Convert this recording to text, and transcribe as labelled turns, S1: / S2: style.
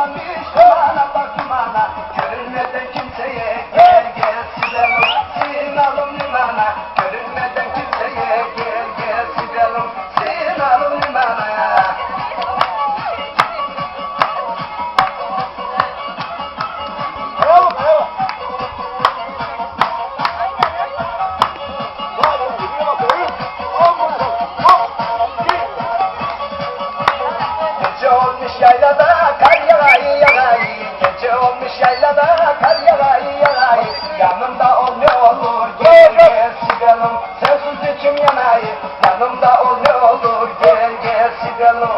S1: Batista. Olmuş yaylada kar yağayı yağayı Gece olmuş yaylada kar yağayı yağayı Yanımda ol ne olur gel gel Sigalım Sensiz içim yanayı Yanımda ol ne olur gel gel yanayı